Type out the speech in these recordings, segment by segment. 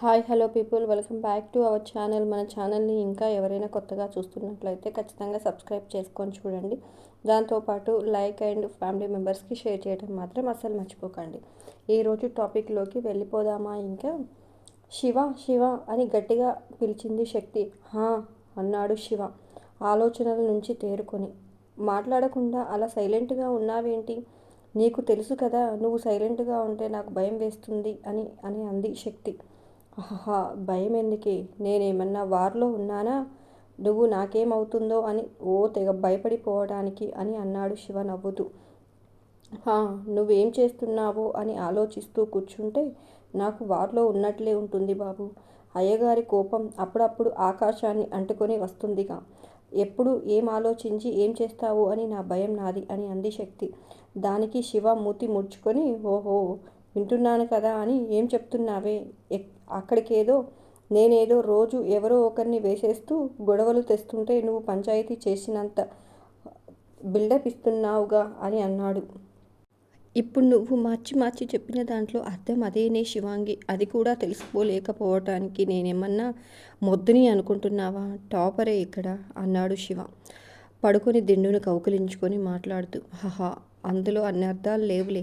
Hi hello people. Welcome back to our channel. మన ఛానల్ని ఇంకా ఎవరైనా కొత్తగా చూస్తున్నట్లయితే ఖచ్చితంగా సబ్స్క్రైబ్ చేసుకొని చూడండి. దాంతోపాటు లైక్ అండ్ ఫ్యామిలీ మెంబర్స్కి షేర్ చేయడం మాత్రం అస్సలు మర్చిపోకండి. ఈరోజు టాపిక్లోకి వెళ్ళిపోదామా ఇంకా? శివ శివ అని గట్టిగా పిలిచింది శక్తి. హా అన్నాడు శివ. ఆలోచనల నుంచి తేరుకొని. మాట్లాడకుండా అలా సైలెంట్గా ఉన్నావేంటి? నీకు తెలుసు కదా నువ్వు సైలెంట్గా ఉంటే నాకు భయం వేస్తుంది అని అని అంది శక్తి. అహహా భయం ఎందుకే నేనేమన్నా వార్లో ఉన్నానా? నువ్వు నాకేమవుతుందో అని ఓ తెగ భయపడిపోవడానికి అని అన్నాడు శివ నవ్వుతూ. నువ్వేం చేస్తున్నావో అని ఆలోచిస్తూ కూర్చుంటే నాకు వార్లో ఉన్నట్లే ఉంటుంది బాబు. అయ్యగారి కోపం అప్పుడప్పుడు ఆకాశాన్ని అంటుకొని వస్తుందిగా. ఎప్పుడు ఏం ఆలోచించి ఏం చేస్తావు అని నా భయం నాది అని అంది శక్తి. దానికి శివ మూతి ముడుచుకొని ఓహో వింటున్నాను కదా అని ఏం చెప్తున్నావే? అక్కడికేదో నేనేదో రోజు ఎవరో ఒకరిని వేసేస్తూ గొడవలు తెస్తుంటే నువ్వు పంచాయతీ చేసినంత బిల్డప్ ఇస్తున్నావుగా అని అన్నాడు. ఇప్పుడు నువ్వు మార్చి మార్చి చెప్పిన దాంట్లో అర్థం అదేనే శివాంగి. అది కూడా తెలుసుకోలేకపోవటానికి నేనేమన్నా మొద్దుని అనుకుంటున్నావా? టాపరే ఇక్కడ అన్నాడు శివ. పడుకొని దిండును కౌకిలించుకొని మాట్లాడుతూ హహా అందులో అన్ని అర్థాలు లేవులే.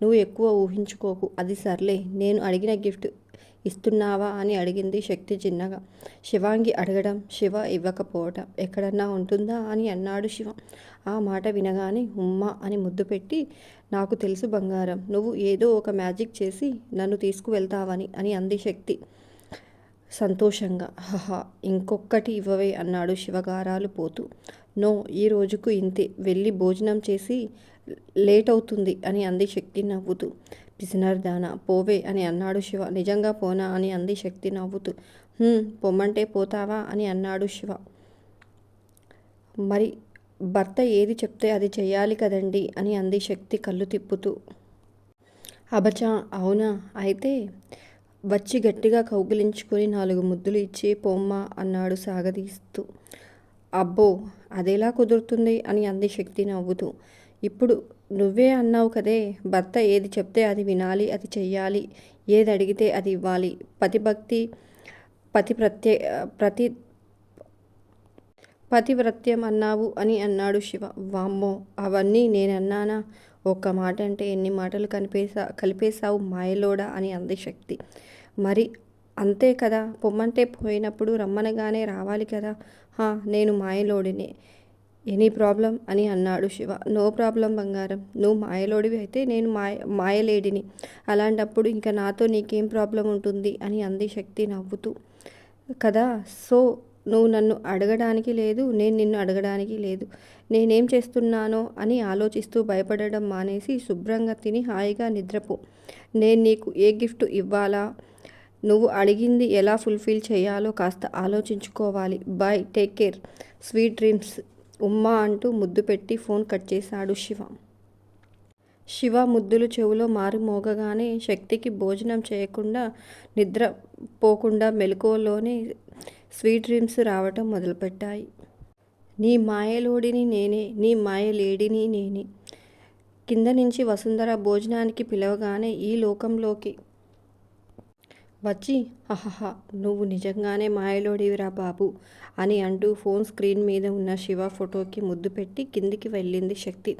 నువ్వు ఎక్కువ ఊహించుకోకు. అది సర్లే నేను అడిగిన గిఫ్ట్ ఇస్తున్నావా అని అడిగింది శక్తి చిన్నగా. శివాంగి అడగడం శివ ఇవ్వకపోవటం ఎక్కడన్నా ఉంటుందా అని అన్నాడు శివ. ఆ మాట వినగానే ఉమ్మ అని ముద్దు పెట్టి నాకు తెలుసు బంగారం నువ్వు ఏదో ఒక మ్యాజిక్ చేసి నన్ను తీసుకువెళ్తావని అని అంది శక్తి సంతోషంగా. హహా ఇంకొక్కటి ఇవ్వవే అన్నాడు శివగారాలు పోతూ. నో ఈ రోజుకు ఇంతే. వెళ్ళి భోజనం చేసి లేట్ అవుతుంది అని అంది శక్తి నవ్వుతూ. పిసినార్దానా పోవే అని అన్నాడు శివ. నిజంగా పోనా అని అంది శక్తి నవ్వుతూ. పొమ్మంటే పోతావా అని అన్నాడు శివ. మరి భర్త ఏది చెప్తే అది చేయాలి కదండి అని అంది శక్తి కళ్ళు తిప్పుతూ. అబచా అవునా? అయితే వచ్చి గట్టిగా కౌగిలించుకొని నాలుగు ముద్దులు ఇచ్చి పొమ్మ అన్నాడు సాగదీస్తూ. అబ్బో అదేలా కుదురుతుంది అని అంది శక్తి నవ్వుతూ. ఇప్పుడు నువ్వే అన్నావు కదే భర్త ఏది చెప్తే అది వినాలి అది చెయ్యాలి ఏది అడిగితే అది ఇవ్వాలి. పతిభక్తి పతి ప్రత్యే ప్రతి పతివ్రత్యం అన్నావు అని అన్నాడు శివ. వామ్మో అవన్నీ నేనన్నానా? ఒక్క మాట అంటే ఎన్ని మాటలు కనిపేసా కలిపేశావు మాయలోడా అని అంది శక్తి. మరి అంతే కదా పొమ్మంటే పోయినప్పుడు రమ్మనగానే రావాలి కదా? నేను మాయలోడినే. ఎనీ ప్రాబ్లం అని అన్నాడు శివ. నో ప్రాబ్లం బంగారం నువ్వు మాయలోడివి అయితే నేను మాయ మాయలేడిని. అలాంటప్పుడు ఇంకా నాతో నీకేం ప్రాబ్లం ఉంటుంది అని అంది శక్తి నవ్వుతూ. కదా సో నువ్వు నన్ను అడగడానికి లేదు నేను నిన్ను అడగడానికి లేదు. నేనేం చేస్తున్నానో అని ఆలోచిస్తూ భయపడడం మానేసి శుభ్రంగా తిని హాయిగా నిద్రపో. నేను నీకు ఏ గిఫ్ట్ ఇవ్వాలా? నువ్వు అడిగింది ఎలా ఫుల్ఫిల్ చేయాలో కాస్త ఆలోచించుకోవాలి. Bye take care. Sweet dreams. ఉమ్మా అంటూ ముద్దు పెట్టి ఫోన్ కట్ చేశాడు శివ. శివ ముద్దులు చెవులో మారు మోగగానే శక్తికి భోజనం చేయకుండా నిద్ర పోకుండా మెలకువలోనే స్వీట్ డ్రీమ్స్ రావటం మొదలుపెట్టాయి. నీ మాయలోడిని నేనే నీ మాయలేడిని నేనే. కింద నుంచి వసుంధర భోజనానికి పిలవగానే ఈ లోకంలోకి వచ్చి హహహ నువ్వు నిజంగానే మాయలోడివిరా బాబు అని అంటూ ఫోన్ స్క్రీన్ మీద ఉన్న శివ ఫోటోకి ముద్దు పెట్టి కిందికి వెళ్ళింది శక్తి.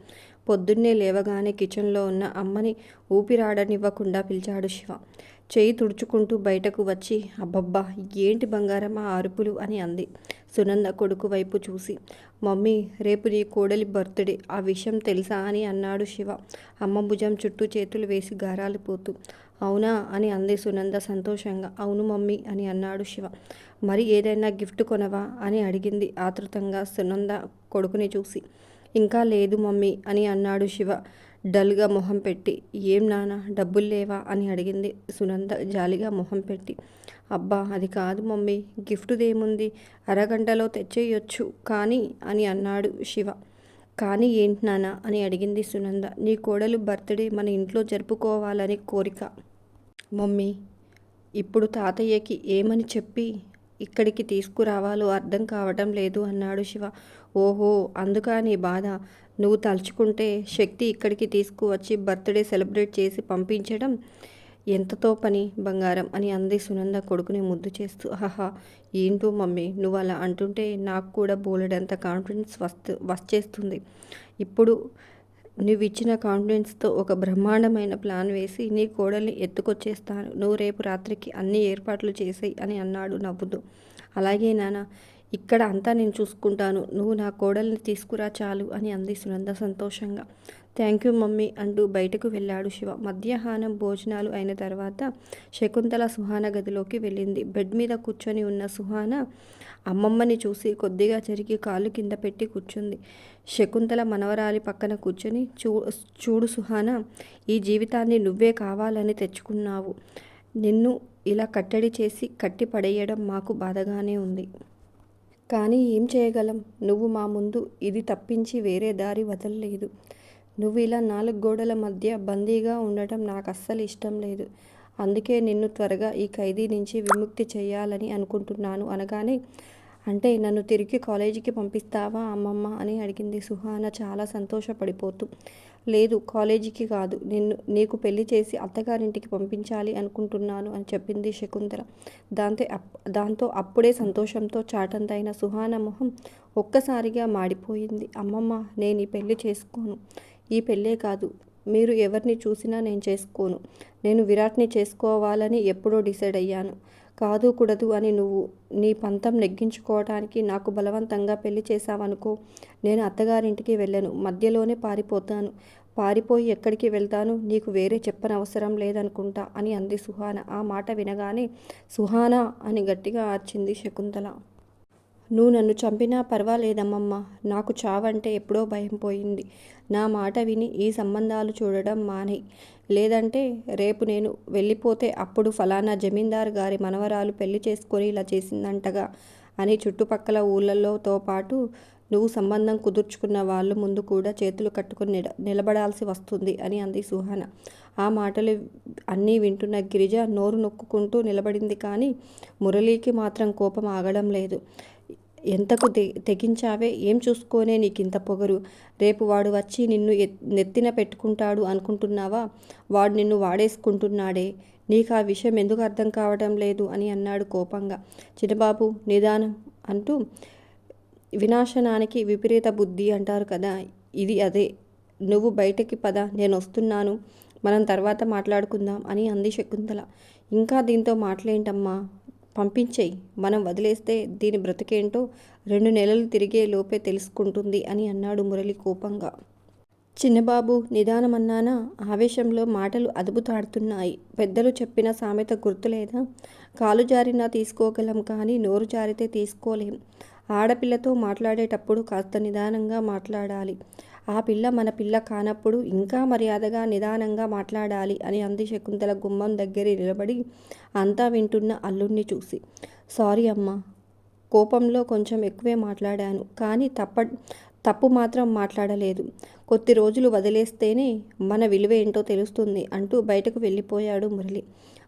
పొద్దున్నే లేవగానే కిచెన్లో ఉన్న అమ్మని ఊపిరాడనివ్వకుండా పిలిచాడు శివ. చేయి తుడుచుకుంటూ బయటకు వచ్చి అబ్బబ్బా ఏంటి బంగారం ఆ అరుపులు అని అంది. సునంద కొడుకు వైపు చూసి మమ్మీ రేపు నీ కోడలి బర్త్డే ఆ విషయం తెలుసా అని అన్నాడు శివ. అమ్మ భుజం చుట్టూ చేతులు వేసి గారాలు పోతూ అవునా అని అంది సునంద సంతోషంగా. అవును మమ్మీ అని అన్నాడు శివ. మరి ఏదైనా గిఫ్ట్ కొనవా అని అడిగింది ఆతృతంగా సునంద కొడుకుని చూసి. ఇంకా లేదు మమ్మీ అని అన్నాడు శివ. డల్గా మొహం పెట్టి ఏం నానా డబ్బులు లేవా అని అడిగింది సునంద జాలిగా మొహం పెట్టి. అబ్బా అది కాదు మమ్మీ గిఫ్ట్దేముంది? అరగంటలో తెచ్చేయొచ్చు కానీ అని అన్నాడు శివ. కానీ ఏంటి నాన్న అని అడిగింది సునంద. నీ కోడలు బర్త్డే మన ఇంట్లో జరుపుకోవాలని కోరిక. మమ్మీ ఇప్పుడు తాతయ్యకి ఏమని చెప్పి ఇక్కడికి తీసుకురావాలో అర్థం కావటం లేదు అన్నాడు శివ. ఓహో అందుకా నీ బాధ. నువ్వు తలుచుకుంటే శక్తి ఇక్కడికి తీసుకువచ్చి బర్త్డే సెలబ్రేట్ చేసి పంపించడం ఎంతతో పని బంగారం అని అంది సునంద కొడుకుని ముద్దు చేస్తూ. ఆహా ఏంటో మమ్మీ నువ్వు అలా అంటుంటే నాకు కూడా బోలెడంత కాన్ఫిడెన్స్ వస్తు వచ్చేస్తుంది. ఇప్పుడు నువ్వు ఇచ్చిన కాన్ఫిడెన్స్తో ఒక బ్రహ్మాండమైన ప్లాన్ వేసి నీ కోడల్ని ఎత్తుకొచ్చేస్తాను. నువ్వు రేపు రాత్రికి అన్ని ఏర్పాట్లు చేసేయి అని అన్నాడు నవ్వుతూ. అలాగే నాన్న ఇక్కడ అంతా నేను చూసుకుంటాను. నువ్వు నా కోడల్ని తీసుకురా చాలు అని అంది సునంద సంతోషంగా. థ్యాంక్ యూ మమ్మీ అంటూ బయటకు వెళ్ళాడు శివ. మధ్యాహ్నం భోజనాలు అయిన తర్వాత శకుంతల సుహాన గదిలోకి వెళ్ళింది. బెడ్ మీద కూర్చొని ఉన్న సుహాన అమ్మమ్మని చూసి కొద్దిగా జరిగి కాళ్ళు కింద పెట్టి కూర్చుంది. శకుంతల మనవరాలి పక్కన కూర్చొని చూ చూడు సుహాన ఈ జీవితాన్ని నువ్వే కావాలని తెచ్చుకున్నావు. నిన్ను ఇలా కట్టడి చేసి కట్టి పడేయడం మాకు బాధగానే ఉంది. కానీ ఏం చేయగలం? నువ్వు మా ముందు ఇది తప్పించి వేరే దారి వదలలేదు. నువ్వు ఇలా నాలుగు గోడల మధ్య బందీగా ఉండటం నాకు అస్సలు ఇష్టం లేదు. అందుకే నిన్ను త్వరగా ఈ ఖైదీ నుంచి విముక్తి చేయాలని అనుకుంటున్నాను అనగానే అంటే నన్ను తిరిగి కాలేజీకి పంపిస్తావా అమ్మమ్మ అని అడిగింది సుహాన చాలా సంతోషపడిపోతూ. లేదు కాలేజీకి కాదు నిన్ను నీకు పెళ్ళి చేసి అత్తగారింటికి పంపించాలి అనుకుంటున్నాను అని చెప్పింది శకుంతల. దాంతో దాంతో అప్పుడే సంతోషంతో చాటంతైన సుహాన మొహం ఒక్కసారిగా మాడిపోయింది. అమ్మమ్మ నేను ఈ పెళ్ళి చేసుకోను. ఈ పెళ్ళే కాదు. మీరు ఎవరిని చూసినా నేను చేసుకోను. నేను విరాట్ని చేసుకోవాలని ఎప్పుడో డిసైడ్ అయ్యాను. కాదు కూడదు అని నువ్వు నీ పంతం నెగ్గించుకోవటానికి నాకు బలవంతంగా పెళ్ళి చేశావనుకో నేను అత్తగారింటికి వెళ్ళను. మధ్యలోనే పారిపోతాను. పారిపోయి ఎక్కడికి వెళ్తాను? నీకు వేరే చెప్పనవసరం లేదనుకుంటా అని అంది సుహాన. ఆ మాట వినగానే సుహానా అని గట్టిగా ఆర్చింది శకుంతల. నువ్వు నన్ను చంపినా పర్వాలేదమ్మమ్మ. నాకు చావంటే ఎప్పుడో భయం పోయింది. నా మాట విని ఈ సంబంధాలు చూడడం మానే. లేదంటే రేపు నేను వెళ్ళిపోతే అప్పుడు ఫలానా జమీందార్ గారి మనవరాలు పెళ్ళి చేసుకొని ఇలా చేసిందంటగా అని చుట్టుపక్కల ఊళ్ళలోతో పాటు నువ్వు సంబంధం కుదుర్చుకున్న వాళ్ళు ముందు కూడా చేతులు కట్టుకుని నిలబడాల్సి వస్తుంది అని అంది సుహాన. ఆ మాటలు అన్నీ వింటున్న గిరిజ నోరు నొక్కుకుంటూ నిలబడింది కానీ మురళీకి మాత్రం కోపం ఆగడం లేదు. ఎంతకు తె తెగించావే? ఏం చూసుకోనే నీకింత పొగరు? రేపు వాడు వచ్చి నిన్ను నెత్తిన పెట్టుకుంటాడు అనుకుంటున్నావా? వాడు నిన్ను వాడేసుకుంటున్నాడే. నీకు ఆ విషయం ఎందుకు అర్థం కావడం లేదు అని అన్నాడు కోపంగా. చిన్నబాబు నిదానం అంటూ వినాశనానికి విపరీత బుద్ధి అంటారు కదా ఇది అదే. నువ్వు బయటకి పద నేను వస్తున్నాను. మనం తర్వాత మాట్లాడుకుందాం అని అంది శకుంతల. ఇంకా దీంతో మాటలేంటమ్మా? పంపించేయి. మనం వదిలేస్తే దీని బ్రతికేంటో రెండు నెలలు తిరిగే లోపే తెలుసుకుంటుంది అని అన్నాడు మురళి కోపంగా. చిన్నబాబు నిదానమన్నానా? ఆవేశంలో మాటలు అదుపుతాడుతున్నాయి. పెద్దలు చెప్పిన సామెత గుర్తులేదా? కాలు జారినా తీసుకోగలం కానీ నోరు జారితే తీసుకోలేం. ఆడపిల్లతో మాట్లాడేటప్పుడు కాస్త నిదానంగా మాట్లాడాలి. ఆ పిల్ల మన పిల్ల కానప్పుడు ఇంకా మర్యాదగా నిదానంగా మాట్లాడాలి అని అంది శకుంతల గుమ్మం దగ్గర నిలబడి అంతా వింటున్న అల్లుణ్ణి చూసి. సారీ అమ్మా కోపంలో కొంచెం ఎక్కువే మాట్లాడాను కానీ తప్ప తప్పు మాత్రం మాట్లాడలేదు. కొద్ది రోజులు వదిలేస్తేనే మన విలువ ఏంటో తెలుస్తుంది అంటూ బయటకు వెళ్ళిపోయాడు మురళి.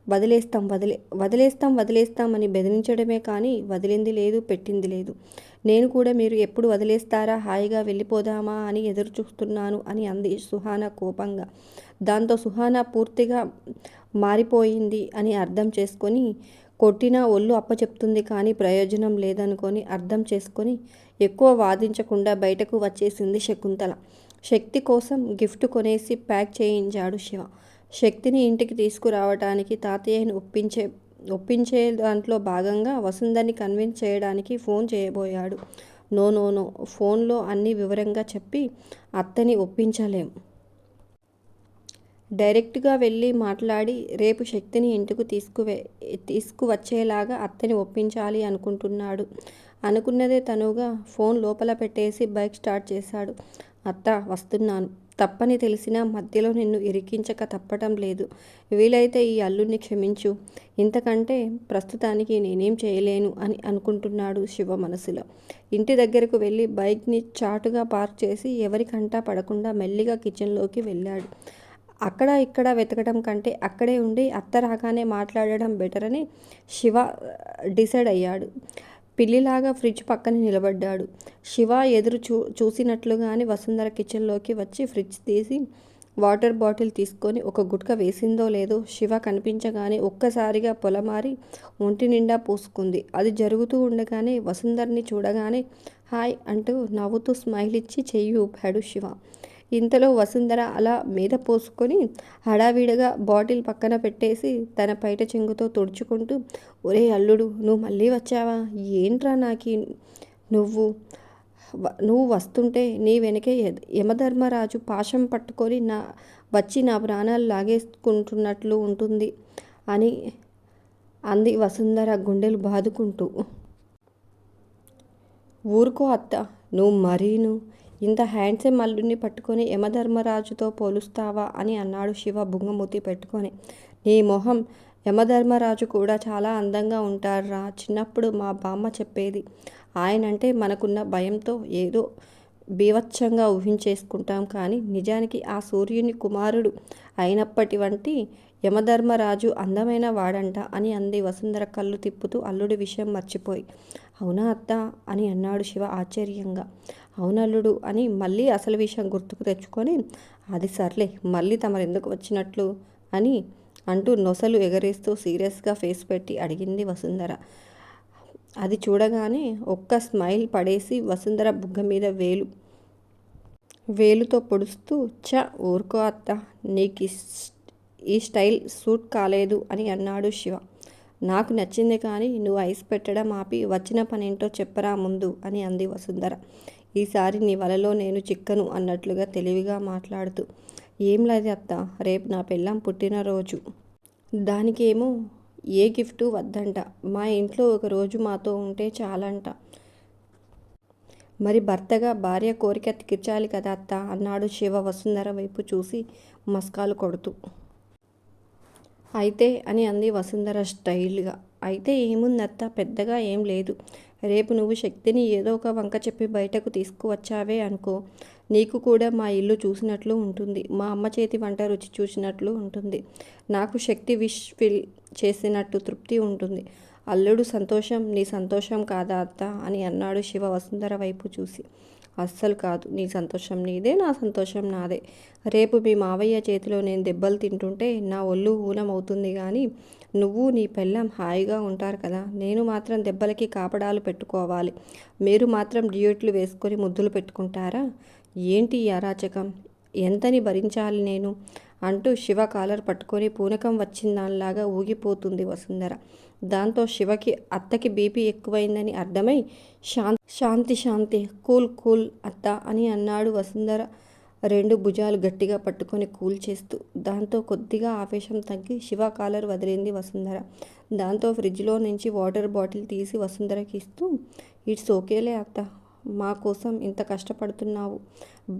వదిలేస్తాం వదిలే వదిలేస్తాం వదిలేస్తాం అని బెదిరించడమే కానీ వదిలింది లేదు పెట్టింది లేదు. నేను కూడా మీరు ఎప్పుడు వదిలేస్తారా? హాయిగా వెళ్ళిపోదామా అని ఎదురు చూస్తున్నాను అని అంది సుహానా కోపంగా. దాంతో సుహానా పూర్తిగా మారిపోయింది అని అర్థం చేసుకొని కొట్టినా ఒళ్ళు అప్పచెప్తుంది కానీ ప్రయోజనం లేదనుకొని అర్థం చేసుకొని ఎక్కువ వాదించకుండా బయటకు వచ్చేసింది శకుంతల. శక్తి కోసం గిఫ్ట్ కొనేసి ప్యాక్ చేయించాడు శివ. శక్తిని ఇంటికి తీసుకురావటానికి తాతయ్యని ఒప్పించే ఒప్పించే దాంట్లో భాగంగా వసుంధని కన్విన్స్ చేయడానికి ఫోన్ చేయబోయాడు. No no no. ఫోన్లో అన్ని వివరంగా చెప్పి అత్తని ఒప్పించలేం. డైరెక్ట్గా వెళ్ళి మాట్లాడి రేపు శక్తిని ఇంటికి తీసుకువే తీసుకువచ్చేలాగా అత్తని ఒప్పించాలి అనుకుంటున్నాడు. అనుకున్నదే తనుగా ఫోన్ లోపల పెట్టేసి బైక్ స్టార్ట్ చేశాడు. అత్త వస్తున్నాను. తప్పని తెలిసినా మధ్యలో నిన్ను ఇరికించక తప్పటం లేదు. వీలైతే ఈ అల్లుణ్ణి క్షమించు. ఇంతకంటే ప్రస్తుతానికి నేనేం చేయలేను అని అనుకుంటున్నాడు శివ మనసులో. ఇంటి దగ్గరకు వెళ్ళి బైక్ని చాటుగా పార్క్ చేసి ఎవరికంటా పడకుండా మెల్లిగా కిచెన్లోకి వెళ్ళాడు. అక్కడ ఇక్కడ వెతకడం కంటే అక్కడే ఉండి అత్త రాగానే మాట్లాడడం బెటర్ అని శివ డిసైడ్ అయ్యాడు. పిల్లిలాగా ఫ్రిడ్జ్ పక్కన నిలబడ్డాడు. శివ ఎదురు చూ చూసినట్లుగానే వసుంధర కిచెన్లోకి వచ్చి ఫ్రిడ్జ్ తీసి వాటర్ బాటిల్ తీసుకొని ఒక గుట్క వేసిందో లేదో శివ కనిపించగానే ఒక్కసారిగా పొలమారి ఒంటి నిండా పూసుకుంది. అది జరుగుతూ ఉండగానే వసుంధర్ని చూడగానే హాయ్ అంటూ నవ్వుతూ స్మైల్ ఇచ్చి చెయ్యి ఊపాడు శివ. ఇంతలో వసుంధర అలా మీద పోసుకొని హడావిడిగా బాటిల్ పక్కన పెట్టేసి తన పైట చెంగుతో తుడుచుకుంటూ ఒరే అల్లుడు నువ్వు మళ్ళీ వచ్చావా? ఏంట్రా నాకి? నువ్వు నువ్వు వస్తుంటే నీ వెనకే యమధర్మరాజు పాశం పట్టుకొని నా వచ్చి నా ప్రాణాలు లాగేసుకుంటున్నట్లు ఉంటుంది అని అంది వసుంధర గుండెలు బాదుకుంటూ. ఊరుకో అత్త నువ్వు మరీను ఇంత హ్యాండ్సమ్ అల్లుడిని పట్టుకొని యమధర్మరాజుతో పోలుస్తావా అని అన్నాడు శివ బుంగమూతి పెట్టుకొని. నీ మొహం యమధర్మరాజు కూడా చాలా అందంగా ఉంటారా చిన్నప్పుడు మా బామ్మ చెప్పేది. ఆయనంటే మనకున్న భయంతో ఏదో బీవత్సంగా ఊహించేసుకుంటాం కానీ నిజానికి ఆ సూర్యుని కుమారుడు అయినప్పటి వంటి యమధర్మరాజు అందమైన వాడంట అని అంది వసుంధర కళ్ళు తిప్పుతూ అల్లుడి విషయం మర్చిపోయి. అవునా అత్త? అని అన్నాడు శివ ఆశ్చర్యంగా. అవునల్లుడు అని మళ్ళీ అసలు విషయం గుర్తుకు తెచ్చుకొని అది సర్లే మళ్ళీ తమరెందుకు వచ్చినట్లు? అని అంటూ నొసలు ఎగరేస్తూ సీరియస్గా ఫేస్ పెట్టి అడిగింది వసుంధర. అది చూడగానే ఒక్క స్మైల్ పడేసి వసుంధర బుగ్గ మీద వేలు వేలుతో పొడుస్తూ చ ఊరుకో అత్త నీకు ఈ స్టైల్ సూట్ కాలేదు అని అన్నాడు శివ. నాకు నచ్చింది కానీ నువ్వు ఐస్ పెట్టడం ఆపి వచ్చిన పనేంటో చెప్పరా ముందు అని అంది వసుంధర. ఈసారి నీ వలలో నేను చిక్కను అన్నట్లుగా తెలివిగా మాట్లాడుతూ ఏం లేదు అత్త రేపు నా పెళ్ళాం పుట్టినరోజు. దానికేమో ఏ గిఫ్ట్ వద్దంట. మా ఇంట్లో ఒక రోజు మాతో ఉంటే చాలంట. మరి భర్తగా భార్య కోరిక తీర్చాలి కదా అత్త అన్నాడు శివ వసుంధర వైపు చూసి మస్కాలు కొడుతూ. అయితే అని అంది వసుంధర స్టైల్గా అయితే ఏముందత్త పెద్దగా ఏం లేదు. రేపు నువ్వు శక్తిని ఏదో ఒక వంక చెప్పి బయటకు తీసుకువచ్చావే అనుకో. నీకు కూడా మా ఇల్లు చూసినట్లు ఉంటుంది. మా అమ్మ చేతి వంట రుచి చూసినట్లు ఉంటుంది. నాకు శక్తి విష్ ఫిల్ చేసినట్టు తృప్తి ఉంటుంది. అల్లుడు సంతోషం నీ సంతోషం కాదా అత్త అని అన్నాడు శివ వసుంధర వైపు చూసి. అస్సలు కాదు. నీ సంతోషం నీదే నా సంతోషం నాదే. రేపు మీ మావయ్య చేతిలో నేను దెబ్బలు తింటుంటే నా ఒళ్ళు ఊనమవుతుంది కానీ నువ్వు నీ పెళ్ళం హాయిగా ఉంటారు కదా. నేను మాత్రం దెబ్బలకి కాపడాలు పెట్టుకోవాలి. మీరు మాత్రం డ్యూట్లు వేసుకొని ముద్దులు పెట్టుకుంటారా? ఏంటి ఈ అరాచకం? ఎంతని భరించాలి నేను? అంటూ శివ కాలర్ పట్టుకొని పూనకం వచ్చిందానిలాగా ఊగిపోతుంది వసుంధర. దాంతో శివకి అత్తకి బీపీ ఎక్కువైందని అర్థమై శాంతి శాంతి శాంతి కూల్ కూల్ అత్త అని అన్నాడు వసుంధర రెండు భుజాలు గట్టిగా పట్టుకొని కూల్ చేస్తూ. దాంతో కొద్దిగా ఆవేశం తగ్గి శివ కాలర్ వదిలింది వసుంధర. దాంతో ఫ్రిడ్జ్లో నుంచి వాటర్ బాటిల్ తీసి వసుంధరకి ఇస్తూ ఇట్స్ ఓకేలే అత్త మా కోసం ఇంత కష్టపడుతున్నావు.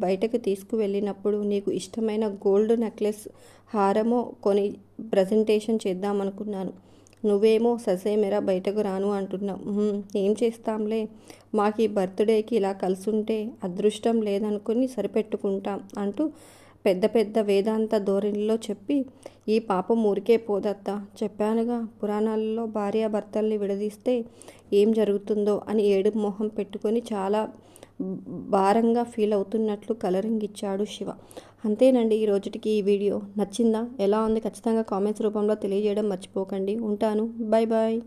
బయటకు తీసుకువెళ్ళినప్పుడు నీకు ఇష్టమైన గోల్డ్ నెక్లెస్ హారమో కొని ప్రజెంటేషన్ చేద్దామనుకున్నాను. నువ్వేమో ససేమెరా బయటకు రాను అంటున్నావు. ఏం చేస్తాంలే? మాకు ఈ బర్త్డేకి ఇలా కలుసుంటే అదృష్టం లేదనుకుని సరిపెట్టుకుంటాం అంటూ పెద్ద పెద్ద వేదాంత ధోరణిలో చెప్పి ఈ పాపం ఊరికే పోదత్తా. చెప్పానుగా పురాణాలలో భార్యాభర్తల్ని విడదీస్తే ఏం జరుగుతుందో అని ఏడు మొహం పెట్టుకొని చాలా భారంగా ఫీల్ అవుతున్నట్లు కలరింగ్ ఇచ్చాడు శివ. అంతేనండి ఈ రోజుటికి ఈ వీడియో. నచ్చిందా? ఎలా ఉంది? ఖచ్చితంగా కామెంట్స్ రూపంలో తెలియజేయడం మర్చిపోకండి. ఉంటాను. Bye bye